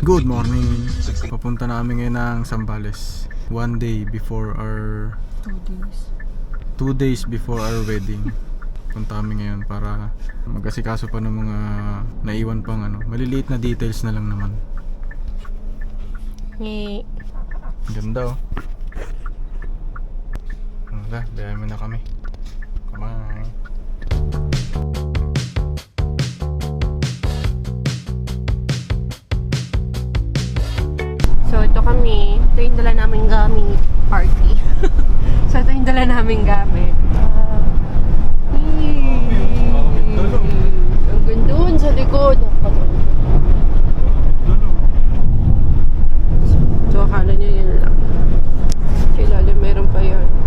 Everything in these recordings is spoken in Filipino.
Good morning. Papunta na kami ngayon ng Sambales. One day before our... Two days. Two days before our wedding. Punta kami ngayon para mag-asikaso pa ng mga naiwan pang ano. Maliliit na details na lang naman. Ngi. Ganda oh. Wala, mo na kami. Come on. Yung dala namin gamit. Party. so, ito yung dala namin gamit. Yee. Ang ganda dun sa likod. So, akala nyo yun lang. Sa ilalim, meron pa yan.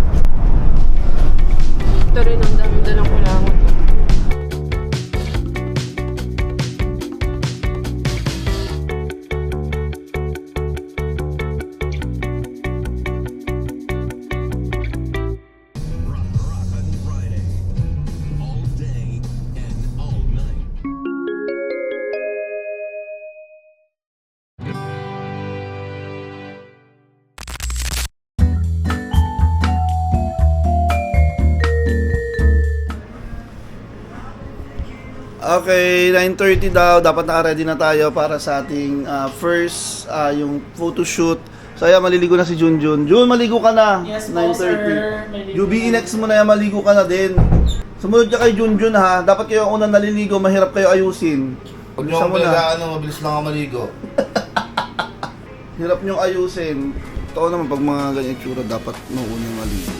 Okay, 9.30 daw. Dapat naka-ready na tayo para sa ating ah, first, ah, yung photo shoot. So, ayan, maliligo na si Junjun. Jun, maligo ka na. Yes po, sir. 9.30. Maligo Juby, na. inex mo na yan, maligo ka na din. Sumunod ka kay Junjun ha. Dapat kayo ang unang naliligo, mahirap kayo ayusin. Huwag niyo akong pinagaan, mabilis lang ako maligo. Hirap niyong ayusin. Totoo naman, pag mga ganyan tsura, dapat maunang maligo.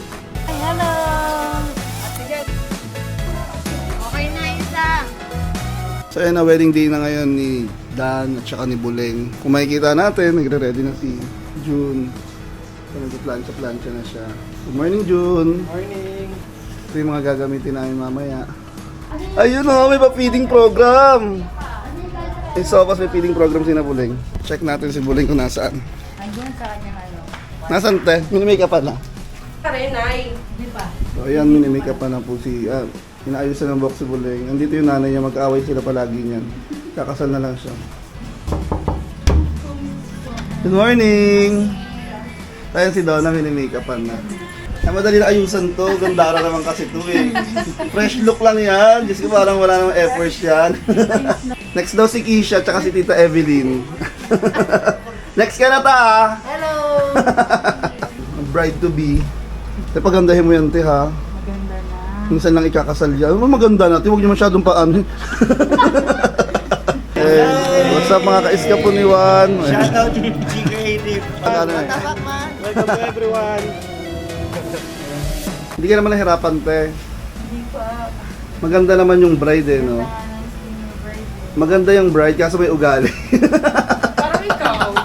Okay So ayan na, wedding day na ngayon ni Dan at saka ni Buleng. Kung makikita natin, nagre-ready na si June. So nagpa-plancha-plancha na siya. Good morning, June. Morning. Ito yung mga gagamitin namin mamaya. Ayun o, may pa-feeding program. Eh, so, may feeding program si na Buleng. Check natin si Buleng kung nasaan. Andun sa kanyang ano. Nasaan te? Minimake up na. Karenay. Di ba? So ayan, minimake up na po si... Ah, inaayusan ng box si Buleng. Nandito yung nanay niya, mag-away sila palagi niyan. Kakasal na lang siya. Good morning! Ayan si Donna, minimake up na. Ay, madali na ayusan to. Gandara naman kasi to eh. Fresh look lang yan. Diyos ko parang wala namang efforts yan. Next daw si Keisha tsaka si Tita Evelyn. Next ka na ta ah. Hello! Bride to be. Te, pagandahin mo yan, te, ha? Minsan lang ikakasal yan. Oh, maganda natin. Huwag niyo masyadong paano. eh, what's up mga ka-iska po ni Juan? Shout out to G Creative. Ano eh. Welcome to everyone. Hindi ka naman nahirapan, te. Hindi pa. Maganda naman yung bride, eh, no? Maganda yung bride, kaso may ugali. Parang ikaw.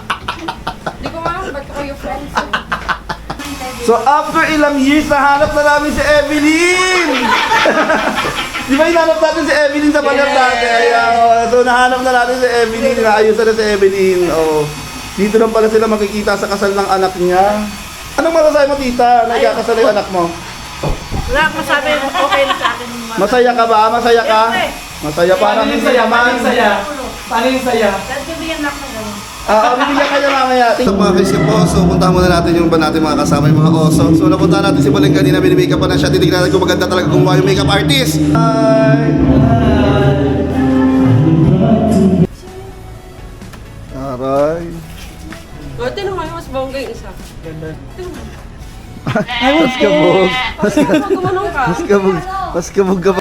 Hindi ko alam ba't ko yung friends eh. So, after ilang years, nahanap na namin si Evelyn! Di ba hinanap natin si Evelyn sa banat dati? Ayan, oh. so nahanap na natin si Evelyn, naayusan na si Evelyn. Oh. Dito lang pala sila makikita sa kasal ng anak niya. Anong masasabi mo, tita? Nagkakasal na yung anak mo? Wala akong masabi, okay na sa akin. Masaya ka ba? Masaya ka? Masaya parang Paano yung saya? Paano yung saya? Paano yung saya? Dahil bibigyan ako ng gano'n. Ah, uh, bibigyan kayo mamaya. So mga Chris po, so puntahan muna natin yung ba natin mga kasama yung mga oso. So napunta natin si Baleng kanina, binimake up pa na siya. Titignan natin kung maganda talaga gumawa yung makeup artist. Hi! Aray. O, tinong mo, mas bongga yung isa. Ganda. Ay, mas kabog. Mas Kung mas kabog. Mas kabog ka pa.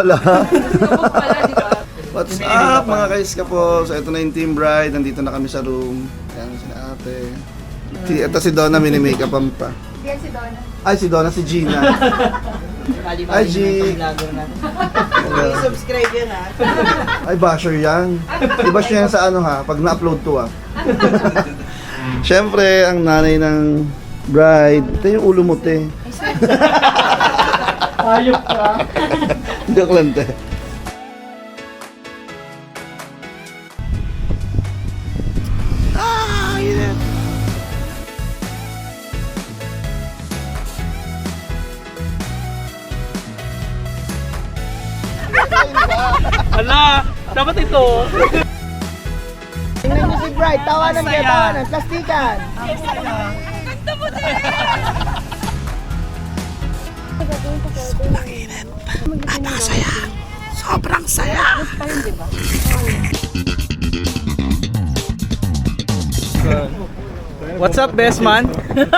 Wala. kabog pala, di ba? What's up mga kais ka po? So ito na yung team bride. Nandito na kami sa room. Ayan si ate. Si, ito si Donna, mini-makeup pa. Yan si Donna. Ay, si Donna, si Gina. Ay, G. subscribe yan ha. Ay, basher yan. Iba siya yan sa ano ha, pag na-upload to ah. Siyempre, ang nanay ng bride. Ito yung ulo mo, te. Ayop ka. Joke lang, te. Dapat ito. Sprite, tawanan kayo, tawanan. Plastikan. What's up, best man?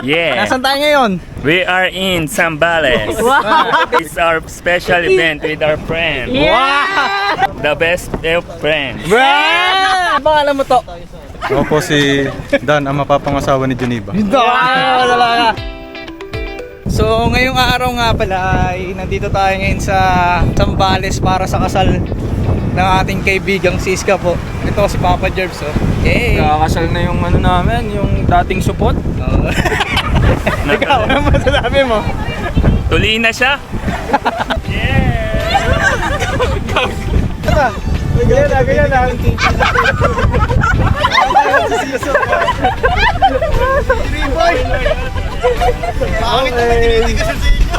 Yeah, Nasaan tayo ngayon? we are in Zambales. It's our special event with our friend. Wow! The best of friends. Wow! Pangalan mo to? Ako po si Dan, ang mapapangasawa ni Geneva. Wow! Talaga. So, ngayong araw nga pala ay nandito tayo ngayon sa Zambales para sa kasal ng ating kaibigang Siska po. Ito si Papa Jerbs, oh. Yay! Kakasal na yung ano namin, yung dating support. Oh. Ikaw, ano masasabi mo? Tuloy na siya. Ganyan na, ganyan na. Bakit naman tinitigasan sa inyo?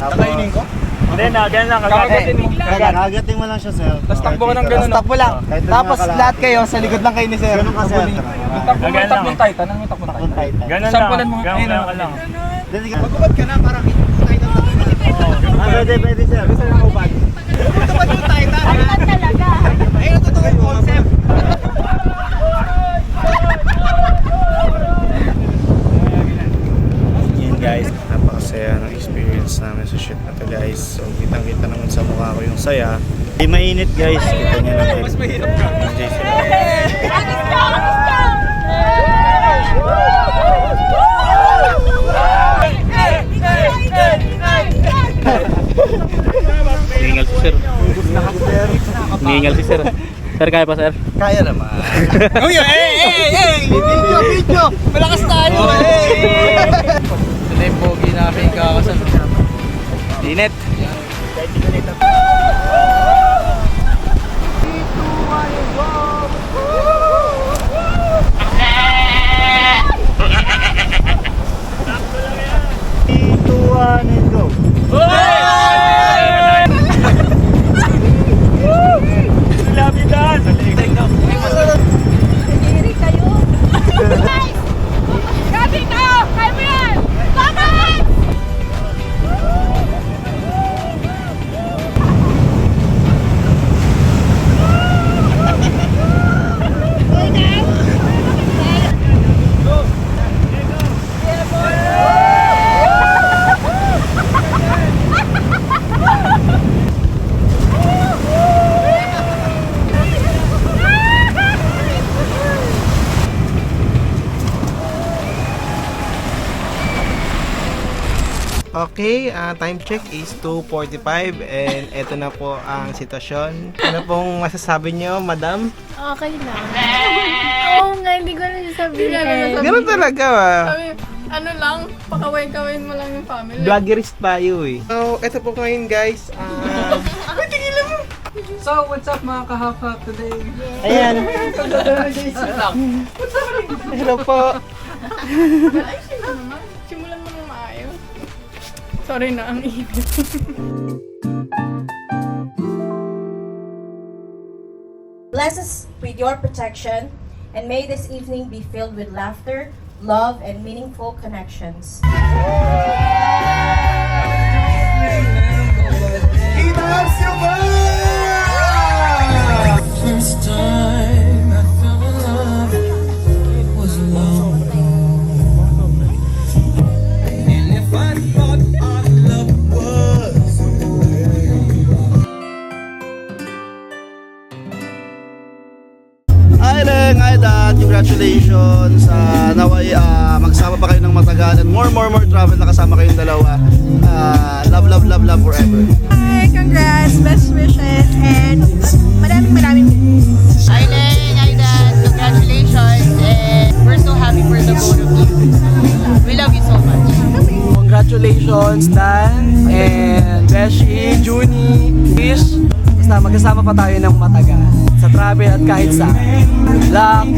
Nakainin ko? Hindi na, ganyan lang. Kakagatin mo. Kakagating mo lang siya, sir. Tapos takbo ka ng ganun. Tapos takbo lang. Tapos lahat kayo sa likod lang kayo ni Sir. Ganun ka, sir. Takbo mo, takbong lang. titan. Ano yung takbong titan? Ganun lang. Sampulan mo. Ganun lang. Magubad ka na para kita tayo ng Ah, pwede, pwede, sir. Sir, ang ubad. Tupad yung Titan. talaga. Ayun ang totoong concept. Yun guys, napakasaya ng experience namin sa shoot na to guys. So kitang kita naman sa mukha ko yung saya. Di mainit guys, kita nyo naman. Mas mahirap ka. Ningal si sir. Ningal si sir. Sir, kaya pa sir? Kaya naman. Uy, eh, eh, eh! Video, video! Malakas tayo, eh! Ito na yung pogi namin kakasal. Init. One, and go. Okay, ah, time check is 2.45 and eto na po ang sitwasyon. Ano pong masasabi niyo, madam? Okay lang. Oo nga, hindi ko na sasabihin. Ganun talaga ah. ano lang, pakaway-kawin mo lang yung family. Vloggerist tayo eh. So, eto po ngayon guys. ah, So, what's up mga kahapa today? ayan. Hello po. Ayusin mo naman. Sorry na, ang init. Bless us with your protection, and may this evening be filled with laughter, love, and meaningful connections. More, more, travel na kasama kayong dalawa. Ah, love, love, love, love forever. Hi, congrats, best wishes, and maraming maraming Hi, Neng. Hi, Dad. Congratulations, and we're so happy for the both of you. We love you so much. Congratulations, Dan and Beshi, Juni, Fish. Basta magkasama pa tayo ng matagal. sa travel at kahit sa Good luck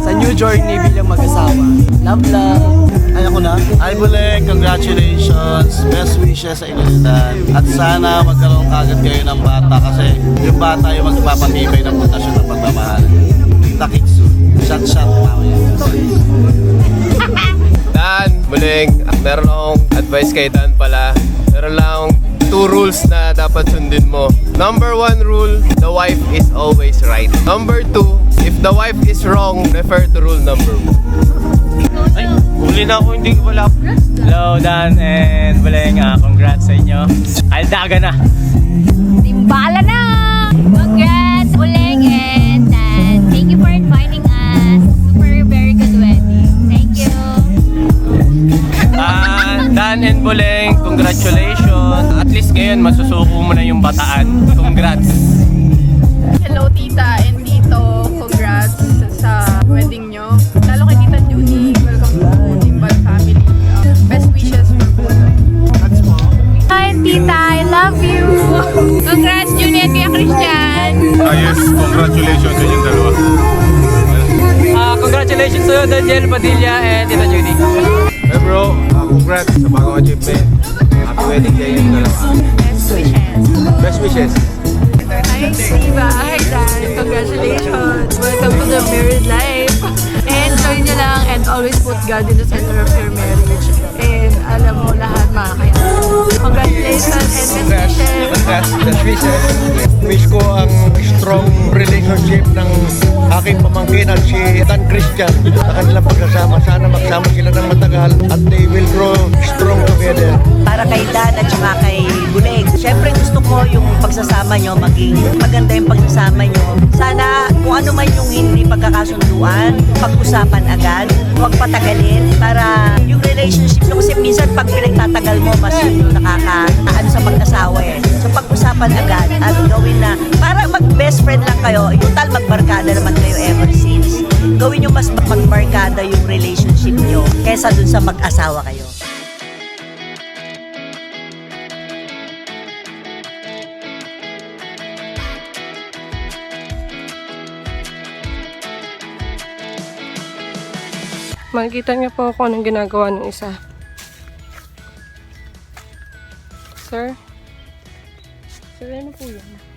sa new journey bilang mag-asawa. Love, love. Ay ako na. Ay Buleng, congratulations. Best wishes sa inyo lahat. At sana magkaroon kagad kayo ng bata kasi yung bata yung magpapatibay ng pundasyon ng pagmamahal. Kita kits soon. Shot shot mamaya. Dan, muling, meron akong advice kay Dan pala. Meron lang akong two rules na dapat sundin mo. Number one rule, the wife is always right. Number two, if the wife is wrong, refer to rule number one. Huli na ako, hindi ko wala. Hello, Dan and Baleng. ah, congrats sa inyo. Aldaga na. Timbala na! Congrats, Uleng and Dan. Thank you for inviting us. Super, very good wedding. Thank you. Ah, Dan and Boleng, congratulations. At least ngayon, masusuko mo na yung bataan. Congrats. Christian. Ayos, congratulations sa inyong dalawa. Ah, congratulations sa'yo, Daniel Padilla and Tita Judy. Hey bro, uh, congrats sa bagong achievement. Happy wedding day yung dalawa. Best wishes. Best wishes. Hi, Siva. Hi, Dan. Congratulations. Welcome to the married life. Enjoy nyo lang and always put God in the center of Wishes. Wish ko ang strong relationship ng aking pamangkin at si Dan Christian sa kanilang pagsasama. Sana magsama sila ng matagal at they will grow strong together. Pag-usapan agad at gawin na para mag-best friend lang kayo, total magbarkada naman kayo ever since. Gawin nyo mas magbarkada yung relationship nyo kesa dun sa mag-asawa kayo. Makikita niyo po ako anong ginagawa ng isa. Sir? Sir, ano po yan?